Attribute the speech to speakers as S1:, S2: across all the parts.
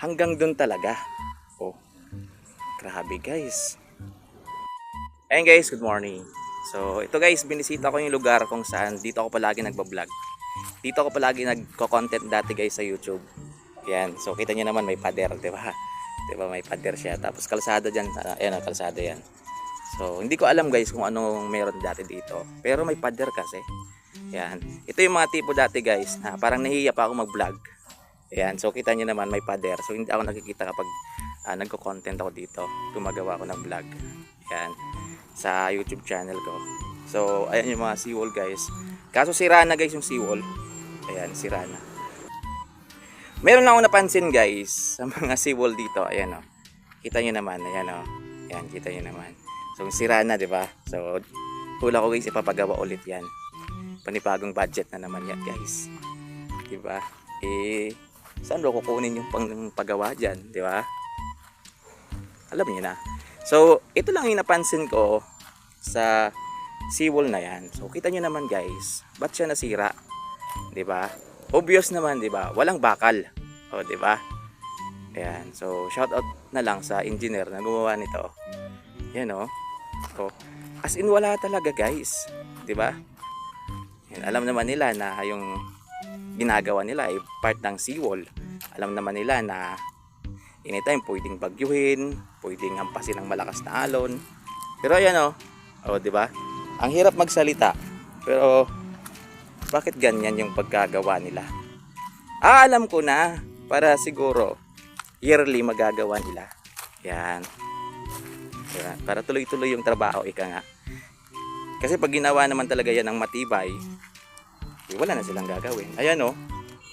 S1: hanggang doon talaga. Oh, grabe guys. Ayun guys, good morning. So, ito guys, binisita ko yung lugar kung saan dito ako palagi nagbablog. Dito ako palagi nagko-content dati guys sa YouTube. Yan. So, kita nyo naman may pader, di ba? Di ba may pader siya. Tapos kalsada dyan. Uh, ayan, oh, kalsada yan. So, hindi ko alam guys kung anong meron dati dito. Pero may pader kasi. Yan. Ito yung mga tipo dati guys na parang nahihiya pa ako mag-vlog. Ayan. So, kita nyo naman may pader. So, hindi ako nakikita kapag uh, nagko-content ako dito. Gumagawa ako ng vlog. Yan. Sa YouTube channel ko. So, ayan yung mga seawall guys. Kaso sira na guys yung seawall. Ayan, sira na. Meron lang ako napansin guys sa mga seawall dito. Ayan o. Kita nyo naman. Ayan o. Ayan, kita nyo naman. So, sira na, di ba? So, hula ko guys, ipapagawa ulit yan. Panipagong budget na naman yan guys. Di ba? Eh, saan ba kukunin yung pang paggawa dyan? Di ba? Alam niyo na. So, ito lang yung napansin ko sa seawall na yan. So, kita nyo naman guys, ba't siya nasira? 'Di ba? Obvious naman, 'di ba? Walang bakal. O, 'di ba? Ayan. So, shout out na lang sa engineer na gumawa nito. Yan oh. So, as in wala talaga, guys. 'Di ba? Alam naman nila na yung ginagawa nila ay part ng seawall. Alam naman nila na anytime pwedeng bagyuhin, pwedeng hampasin ng malakas na alon. Pero ayan oh. Oh, 'di ba? Ang hirap magsalita. Pero bakit ganyan yung pagkagawa nila? Ah, alam ko na. Para siguro yearly magagawa nila. Yan. Yan. Para tuloy-tuloy yung trabaho, ika nga. Kasi pag ginawa naman talaga yan ng matibay, eh, wala na silang gagawin. Ayan oh.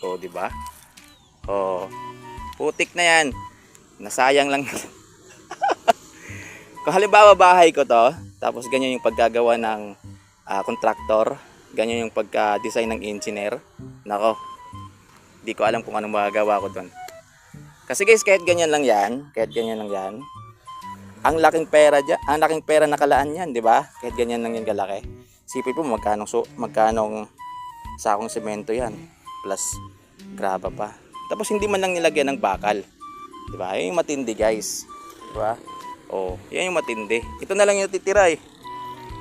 S1: Oh, di ba? Oh. Putik na yan. Nasayang lang. Kung halimbawa bahay ko to, tapos ganyan yung paggagawa ng ah, kontraktor, ganyan yung pagka-design ng engineer. Nako, di ko alam kung anong magagawa ko doon. Kasi guys, kahit ganyan lang yan, kahit ganyan lang yan, ang laking pera dyan, ang laking pera nakalaan yan, di ba? Kahit ganyan lang yan kalaki. Sipin po magkano so, magkano sakong semento yan, plus graba pa. Tapos hindi man lang nilagyan ng bakal. Di ba? Yan yung matindi guys. Di ba? Oh, yan yung matindi. Ito na lang yung natitira eh.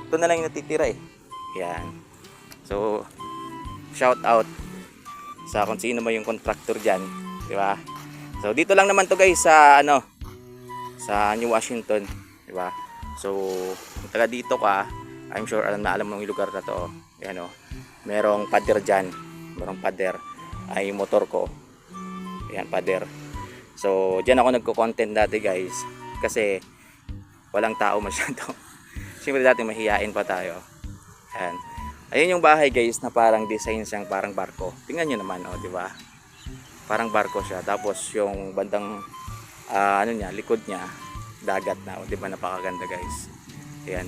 S1: Ito na lang yung natitira eh. Yan. So, shout out sa kung sino mo yung contractor dyan. Di ba? So, dito lang naman to guys sa ano, sa New Washington. Di ba? So, kung taga dito ka, I'm sure alam na alam mo yung lugar na to. Yan o. Merong pader dyan. Merong pader. Ay motor ko. Yan, pader. So, dyan ako nagko-content dati guys. Kasi, walang tao masyado. Siyempre dati mahihain pa tayo. Yan. Ayun yung bahay guys na parang design siyang parang barko. Tingnan nyo naman, oh, di ba? Parang barko siya. Tapos yung bandang ah, ano niya, likod niya, dagat na. Oh, di ba napakaganda guys. Ayan.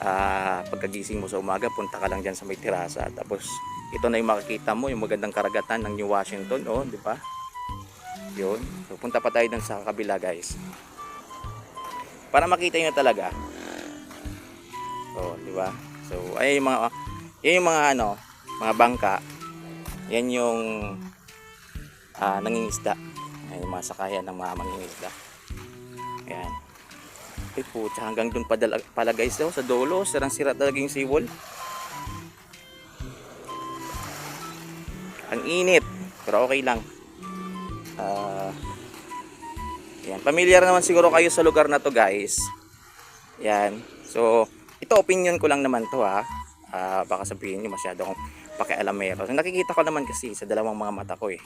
S1: Ah, pagkagising mo sa umaga, punta ka lang diyan sa may terasa. Tapos ito na yung makikita mo, yung magandang karagatan ng New Washington, oh, di ba? Yun. So, punta pa tayo dun sa kabila guys. Para makita nyo talaga. Oh, di ba? So, ay yung mga yan yung mga ano, mga bangka. Yan yung ah, nangingisda. Ay, yung mga sakayan ng mga mangingisda. Ayan. Ay putya, hanggang dun padala, pala guys oh, sa dulo. Sirang sira talaga yung seawall. Ang init. Pero okay lang. Ah, yan. Familiar naman siguro kayo sa lugar na to guys. Yan. So, ito opinion ko lang naman to ha. Ah, baka sabihin nyo masyado akong pakialamero. So, nakikita ko naman kasi sa dalawang mga mata ko eh.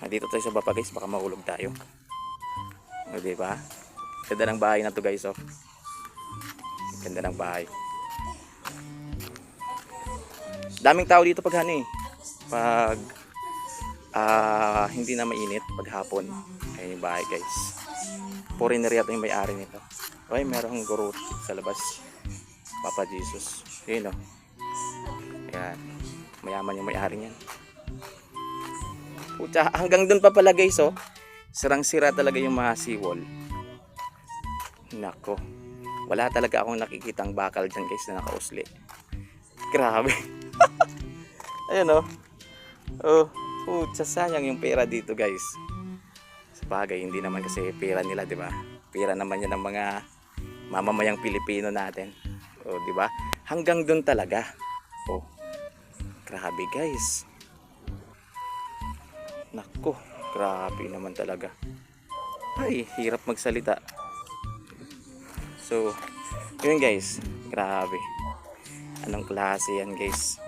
S1: Ah, dito tayo sa baba guys, baka mahulog tayo. O, di ba? Ganda ng bahay na to guys oh. Ganda ng bahay. Daming tao dito pag ano eh. Pag ah hindi na mainit pag hapon. Ayun yung bahay guys. Foreigner yata yung may-ari nito. Ay, merong guro sa labas. Papa Jesus. Yun oh. Ayan. Mayaman yung may-ari niyan. Pucha, hanggang dun pa pala guys oh. Sirang-sira talaga yung mga seawall. Nako. Wala talaga akong nakikitang bakal dyan guys na nakausli. Grabe. Ayan oh. Oh, pucha sayang yung pera dito guys. Bagay, hindi naman kasi pera nila, di ba? Pera naman yan ng mga mamamayang Pilipino natin. O, di ba? Hanggang doon talaga. O, grabe guys. Nako, grabe naman talaga. Ay, hirap magsalita. So, yun guys, grabe. Anong klase yan guys?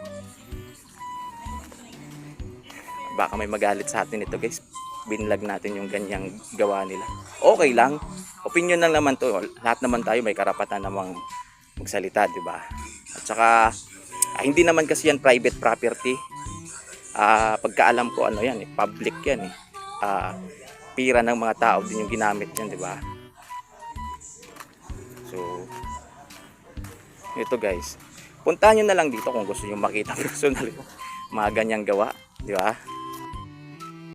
S1: Baka may magalit sa atin ito guys. Binlag natin yung ganyang gawa nila. Okay lang. Opinion lang naman to. Lahat naman tayo may karapatan namang magsalita, di ba? At saka, ah, hindi naman kasi yan private property. Ah, pagkaalam ko ano yan, eh, public yan eh. Ah, pira ng mga tao din yung ginamit yan, di ba? So, ito guys. Puntahan nyo na lang dito kung gusto nyo makita personal yung mga ganyang gawa, di ba?